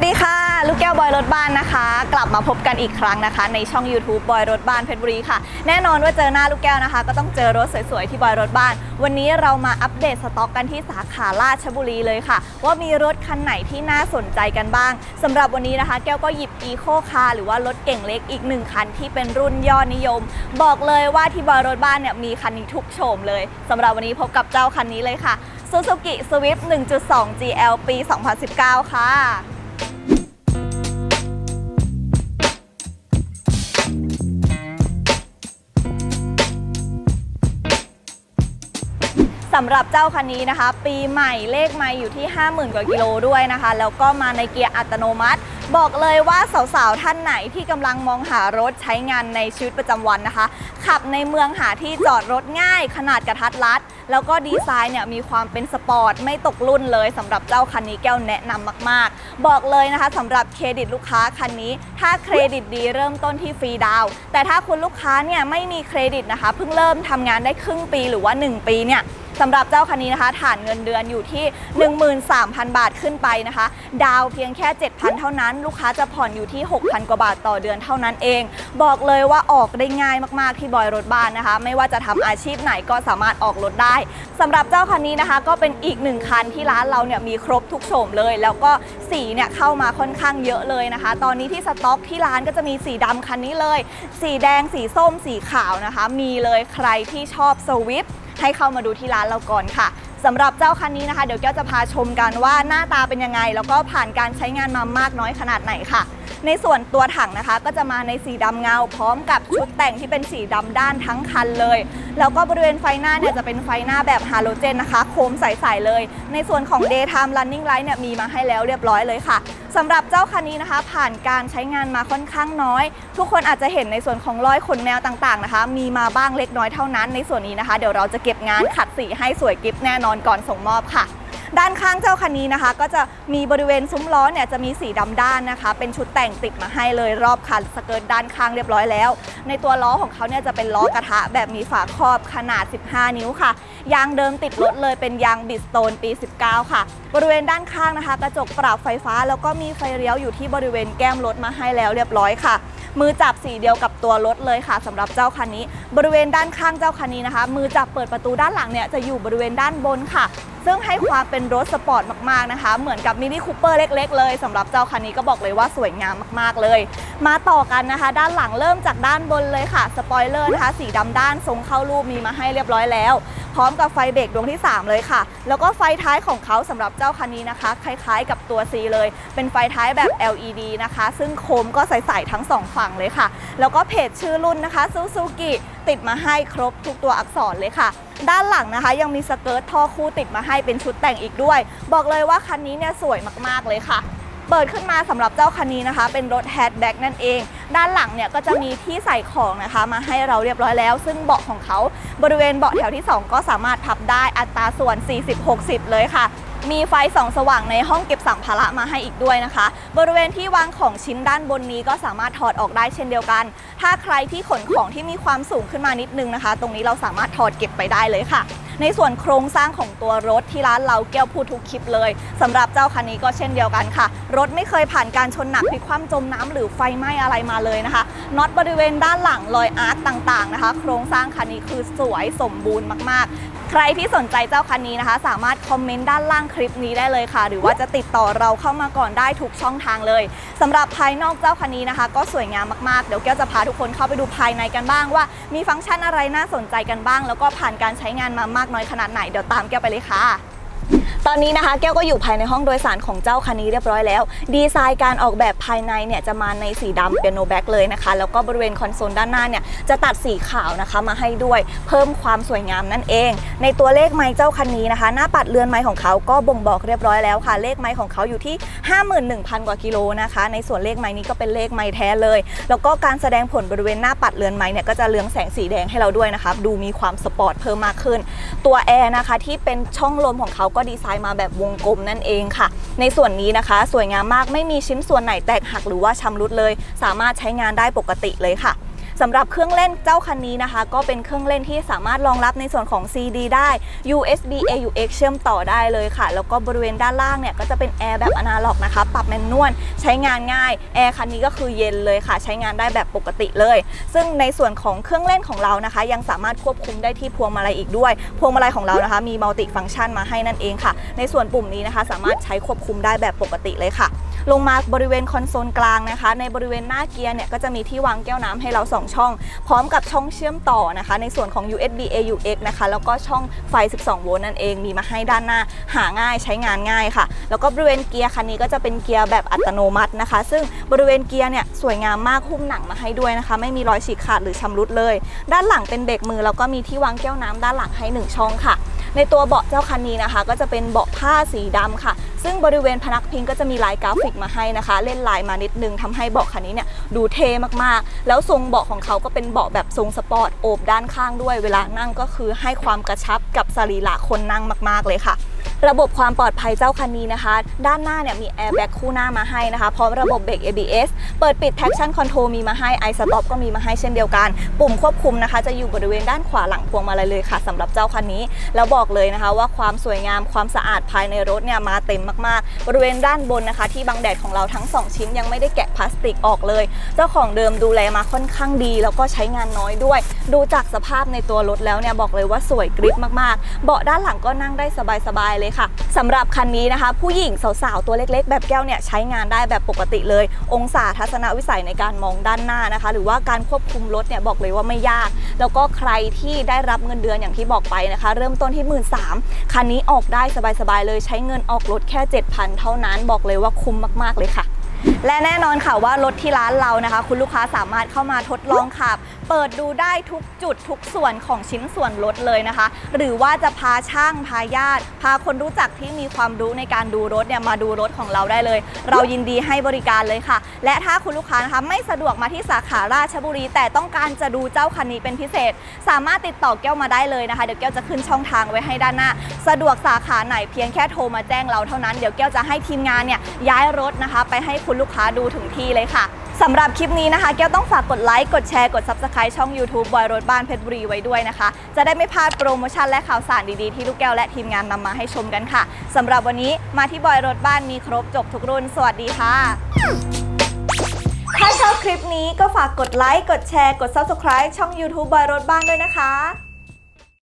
วัสดีค่ะ ลูกแก้วบอยรถบ้านนะคะ กลับมาพบกันอีกครั้งนะคะ ในช่อง YouTube บอยรถบ้านเพชรบุรีค่ะ แน่นอนว่าเจอหน้าลูกแก้วนะคะ ก็ต้องเจอรถสวยๆที่บอยรถบ้าน วันนี้เรามาอัปเดตสต็อกกันที่สาขาราชบุรีเลยค่ะ ว่ามีรถคันไหนที่น่าสนใจกันบ้างสำหรับวันนี้นะคะ แก้วก็หยิบ Eco Car หรือว่ารถเก่งเล็กอีกหนึ่งคันที่เป็นรุ่นยอดนิยม บอกเลยว่าที่บอยรถบ้านเนี่ยมีคันนี้ทุกโฉมเลยสำหรับวันนี้พบกับเจ้าคันนี้เลยค่ะ Suzuki Swift 1.2 GL ปี 2019 ค่ะ สำหรับเจ้าคันนี้นะคะ ปีใหม่เลขไม่อยู่ที่ 50,000 กว่ากิโลด้วยนะคะ แล้วก็มาในเกียร์อัตโนมัติ บอกเลยว่าสาวๆท่านไหนที่กำลังมองหารถใช้งานในชีวิตประจำวันนะคะ ขับในเมืองหาที่จอดรถง่าย ขนาดกระทัดรัด แล้วก็ดีไซน์เนี่ยมีความเป็นสปอร์ต ไม่ตกรุ่นเลยสำหรับเจ้าคันนี้แก้วแนะนำมากๆ บอกเลยนะคะสำหรับเครดิตลูกค้าคันนี้ ถ้าเครดิตดีเริ่มต้นที่ฟรีดาวแต่ถ้าคุณลูกค้าเนี่ยไม่มีเครดิตนะคะเพิ่งเริ่มทำงานได้ครึ่งปีหรือว่า 1 ปีเนี่ย สำหรับเจ้าคันนี้นะคะฐานเงินเดือนอยู่ที่ 13,000 บาทขึ้นไปนะคะ ดาวเพียงแค่ 7,000 เท่านั้น ลูกค้าจะผ่อนอยู่ที่ 6,000 กว่าบาทต่อเดือนเท่านั้นเอง บอกเลยว่าออกได้ง่ายมากๆที่บอยรถบ้านนะคะ ไม่ว่าจะทำอาชีพไหนก็สามารถออกรถได้สำหรับเจ้าคันนี้นะคะ ก็เป็นอีกหนึ่งคันที่ร้านเราเนี่ยมีครบทุกโฉมเลย แล้วก็สีเนี่ยเข้ามาค่อนข้างเยอะเลยนะคะ ตอนนี้ที่สต็อกที่ร้านก็จะมีสีดำคันนี้เลย สีแดงสีส้มสีขาวนะคะ มีเลยใครที่ชอบสวิฟ ให้เข้ามาดูที่ร้านเราก่อนค่ะสำหรับเจ้าคันนี้นะคะ เดี๋ยวแก้วจะพาชมกันว่าหน้าตาเป็นยังไง แล้วก็ผ่านการใช้งานมามากน้อยขนาดไหนค่ะ ในส่วนตัวถังนะคะ ก็จะมาในสีดำเงา พร้อมกับชุดแต่งที่เป็นสีดำด้านทั้งคันเลย แล้วก็บริเวณไฟหน้าเนี่ยจะเป็นไฟหน้าแบบฮาโลเจนนะคะโคมใสๆเลย ในส่วนของ daytime running light เนี่ยมีมาให้แล้วเรียบร้อยเลยค่ะสำหรับเจ้าคันนี้นะคะ ผ่านการใช้งานมาค่อนข้างน้อย ทุกคนอาจจะเห็นในส่วนของรอยขนแมวต่างๆนะคะ มีมาบ้างเล็กน้อยเท่านั้นในส่วนนี้นะคะ เดี๋ยวเราจะเก็บงานขัดสีให้สวยกิฟแน่นอนก่อนส่งมอบค่ะ ด้านข้างเจ้าคันนี้นะคะ ก็จะมีบริเวณซุ้มล้อเนี่ยจะมีสีดำด้านนะคะ เป็นชุดแต่งติดมาให้เลยรอบคันสเกิร์ตด้านข้างเรียบร้อยแล้ว ในตัวล้อของเขาเนี่ยจะเป็นล้อกระทะแบบมีฝาครอบขนาด 15 นิ้วค่ะ ยางเดิมติดรถเลยเป็นยางบิสโตนปี 19 ค่ะ บริเวณด้านข้างนะคะ กระจกปรับไฟฟ้า แล้วก็มีไฟเลี้ยวอยู่ที่บริเวณแก้มรถมาให้แล้วเรียบร้อยค่ะมือจับสีเดียวกับตัวรถเลยค่ะสำหรับเจ้าคันนี้ บริเวณด้านข้างเจ้าคันนี้นะคะ มือจับเปิดประตูด้านหลังเนี่ยจะอยู่บริเวณด้านบนค่ะซึ่งให้ความเป็นรถสปอร์ตมากๆนะคะ เหมือนกับมินิคูเปอร์เล็ก ๆ เลยสำหรับเจ้าคันนี้ก็บอกเลยว่าสวยงามมากๆเลย มาต่อกันนะคะ ด้านหลังเริ่มจากด้านบนเลยค่ะ สปอยเลอร์นะคะ สีดำด้านทรงเข้ารูปมีมาให้เรียบร้อยแล้ว พร้อมกับไฟเบรกดวงที่ 3 เลยค่ะ แล้วก็ไฟท้ายของเขาสำหรับเจ้าคันนี้นะคะ คล้ายๆ กับตัว C เลย เป็นไฟท้ายแบบ LED นะคะ ซึ่งโคมก็ใสๆทั้งสองฝั่งเลยค่ะ แล้วก็เพจชื่อรุ่นนะคะซูซูกิติดมาให้ครบทุกตัวอักษรเลยค่ะ ด้านหลังนะคะ ยังมีสเกิร์ตท่อคู่ติดมาให้เป็นชุดแต่งอีกด้วย บอกเลยว่าคันนี้เนี่ยสวยมากๆเลยค่ะเปิดขึ้นมาสำหรับเจ้าคันนี้นะคะ เป็นรถแฮชแบ็กนั่นเอง ด้านหลังเนี่ยก็จะมีที่ใส่ของนะคะ มาให้เราเรียบร้อยแล้ว ซึ่งเบาะของเขาบริเวณเบาะแถวที่ 2 ก็สามารถพับได้อัตราส่วน 40-60 เลยค่ะ มีไฟส่องสว่างในห้องเก็บสัมภาระมาให้อีกด้วยนะคะ บริเวณที่วางของชิ้นด้านบนนี้ก็สามารถถอดออกได้เช่นเดียวกัน ถ้าใครที่ขนของที่มีความสูงขึ้นมานิดนึงนะคะ ตรงนี้เราสามารถถอดเก็บไปได้เลยค่ะ ในส่วนโครงสร้างของตัวรถที่ร้านเราแก้วพูดทุกคลิปเลยสำหรับเจ้าคันนี้ก็เช่นเดียวกันค่ะ รถไม่เคยผ่านการชนหนักพลิกคว่ำจมน้ำหรือไฟไหม้อะไรมาเลยนะคะน็อตบริเวณด้านหลังรอยอาร์ตต่างๆนะคะ โครงสร้างคันนี้คือสวยสมบูรณ์มากๆ ใครที่สนใจเจ้าคันนี้นะคะ สามารถคอมเมนต์ด้านล่างคลิปนี้ได้เลยค่ะ หรือว่าจะติดต่อเราเข้ามาก่อนได้ทุกช่องทางเลยสำหรับภายนอกเจ้าคันนี้นะคะ ก็สวยงามมากๆ เดี๋ยวแก้วจะพาทุกคนเข้าไปดูภายในกันบ้างว่า มีฟังก์ชันอะไรน่าสนใจกันบ้าง แล้วก็ผ่านการใช้งานมามากน้อยขนาดไหนเดี๋ยวตามแก้วไปเลยค่ะ ตอนนี้นะคะแก้วก็อยู่ภายในห้องโดยสารของเจ้าคันนี้เรียบร้อยแล้ว ดีไซน์การออกแบบภายในเนี่ยจะมาในสีดำเปียโนแบ็กเลยนะคะ แล้วก็บริเวณคอนโซลด้านหน้าเนี่ยจะตัดสีขาวนะคะมาให้ด้วย เพิ่มความสวยงามนั่นเอง ในตัวเลขไม้เจ้าคันนี้นะคะ หน้าปัดเรือนไม้ของเขาก็บ่งบอกเรียบร้อยแล้วค่ะ เลขไม้ของเขาอยู่ที่ 51,000 กว่ากิโลนะคะ ในส่วนเลขไม้นี้ก็เป็นเลขไม้แท้เลย แล้วก็การแสดงผลบริเวณหน้าปัดเรือนไม้เนี่ยก็จะเรืองแสงสีแดงให้เราด้วยนะคะดูมีความสปอร์ตเพิ่มมากขึ้น ตัวแอร์นะคะที่เป็นช่องลมของเขาก็ดีไซน์มาแบบวงกลมนั่นเองค่ะ ในส่วนนี้นะคะ สวยงามมากไม่มีชิ้นส่วนไหนแตกหักหรือว่าชำรุดเลย สามารถใช้งานได้ปกติเลยค่ะ สำหรับเครื่องเล่นเจ้าคันนี้นะคะ ก็เป็นเครื่องเล่นที่สามารถรองรับในส่วนของ CD ได้ USB AUX เชื่อมต่อได้เลยค่ะ แล้วก็บริเวณด้านล่างเนี่ยก็จะเป็นแอร์แบบอนาล็อกนะคะ ปรับแมนนวลใช้งานง่ายแอร์คันนี้ก็คือเย็นเลยค่ะ ใช้งานได้แบบปกติเลย ซึ่งในส่วนของเครื่องเล่นของเรานะคะ ยังสามารถควบคุมได้ที่พวงมาลัยอีกด้วย พวงมาลัยของเรานะคะ มีมัลติฟังก์ชันมาให้นั่นเองค่ะ ในส่วนปุ่มนี้นะคะ สามารถใช้ควบคุมได้แบบปกติเลยค่ะ ลงมาบริเวณคอนโซลกลางนะคะ ในบริเวณหน้าเกียร์เนี่ยก็จะมีที่วางแก้วน้ำให้เรา 2 ช่อง พร้อมกับช่องเชื่อมต่อนะคะ ในส่วนของ USB AUX นะคะ แล้วก็ช่องไฟ 12 โวลต์นั่นเองมีมาให้ด้านหน้าหาง่ายใช้งานง่ายค่ะ แล้วก็บริเวณเกียร์คันนี้ก็จะเป็นเกียร์แบบอัตโนมัตินะคะ ซึ่งบริเวณเกียร์เนี่ยสวยงามมากหุ้มหนังมาให้ด้วยนะคะ ไม่มีรอยฉีกขาดหรือชำรุดเลย ด้านหลังเป็นเบรกมือแล้วก็มีที่วางแก้วน้ำด้านหลังให้หนึ่งช่องค่ะในตัวเบาะเจ้าคันนี้นะคะ ก็จะเป็นเบาะผ้าสีดำค่ะ ซึ่งบริเวณพนักพิงก็จะมีลายกราฟิกมาให้นะคะ เล่นลายมานิดนึงทำให้เบาะคันนี้เนี่ยดูเท่มากๆ แล้วทรงเบาะของเขาก็เป็นเบาะแบบทรงสปอร์ตโอบด้านข้างด้วย เวลานั่งก็คือให้ความกระชับกับสรีระคนนั่งมาก ๆเลยค่ะ ระบบความปลอดภัยเจ้าคันนี้นะคะ ด้านหน้าเนี่ยมีแอร์แบ็กคู่หน้ามาให้นะคะ พร้อมระบบเบรก ABS เปิดปิด traction control มีมาให้ i stop ก็มีมาให้เช่นเดียวกัน ปุ่มควบคุมนะคะ จะอยู่บริเวณด้านขวาหลังพวงมาลัยเลยค่ะสำหรับเจ้าคันนี้ แล้วบอกเลยนะคะ ว่าความสวยงามความสะอาดภายในรถเนี่ยมาเต็มมากๆ บริเวณด้านบนนะคะ ที่บังแดดของเราทั้ง 2 ชิ้นยังไม่ได้แกะพลาสติกออกเลย เจ้าของเดิมดูแลมาค่อนข้างดี แล้วก็ใช้งานน้อยด้วย ดูจากสภาพในตัวรถแล้วเนี่ยบอกเลยว่าสวยกริบมากๆ เบาะด้านหลังก็นั่งได้สบายๆเลยค่ะสำหรับคันนี้นะคะ ผู้หญิงสาวๆ ตัวเล็กๆ แบบแก้วเนี่ยใช้งานได้แบบปกติเลย องศาทัศนวิสัยในการมองด้านหน้านะคะ หรือว่าการควบคุมรถเนี่ยบอกเลยว่าไม่ยาก แล้วก็ใครที่ได้รับเงินเดือนอย่างที่บอกไปนะคะ เริ่มต้นที่ 1 3ื่นคันนี้ออกได้สบายๆเลยใช้เงินออกรถแค่ 7,000 เท่านั้นบอกเลยว่าคุ้มมากๆเลยค่ะและแน่นอนค่ะว่ารถที่ร้านเรานะคะ คุณลูกค้าสามารถเข้ามาทดลองขับ เปิดดูได้ทุกจุดทุกส่วนของชิ้นส่วนรถเลยนะคะ หรือว่าจะพาช่างพาญาติ พาคนรู้จักที่มีความรู้ในการดูรถเนี่ยมาดูรถของเราได้เลย เรายินดีให้บริการเลยค่ะ และถ้าคุณลูกค้านะคะไม่สะดวกมาที่สาขาราชบุรี แต่ต้องการจะดูเจ้าคันนี้เป็นพิเศษ สามารถติดต่อแก้วมาได้เลยนะคะ เดี๋ยวแก้วจะขึ้นช่องทางไว้ให้ด้านหน้า สะดวกสาขาไหนเพียงแค่โทรมาแจ้งเราเท่านั้น เดี๋ยวแก้วจะให้ทีมงานเนี่ยย้ายรถนะคะ ไปให้คุณลูกค้าดูถึงที่เลยค่ะ สำหรับคลิปนี้นะคะแก้วต้องฝากกดไลค์กดแชร์กด Subscribe ช่อง YouTube บอยรถบ้านเพชรบุรีไว้ด้วยนะคะ จะได้ไม่พลาดโปรโมชั่นและข่าวสารดีๆที่ลูกแก้วและทีมงานนำมาให้ชมกันค่ะสำหรับวันนี้มาที่บอยรถบ้านมีครบจบทุกรุ่น สวัสดีค่ะ ถ้าชอบคลิปนี้ก็ฝากกดไลค์กดแชร์กด Subscribe ช่อง YouTube บอยรถบ้านด้วยนะคะ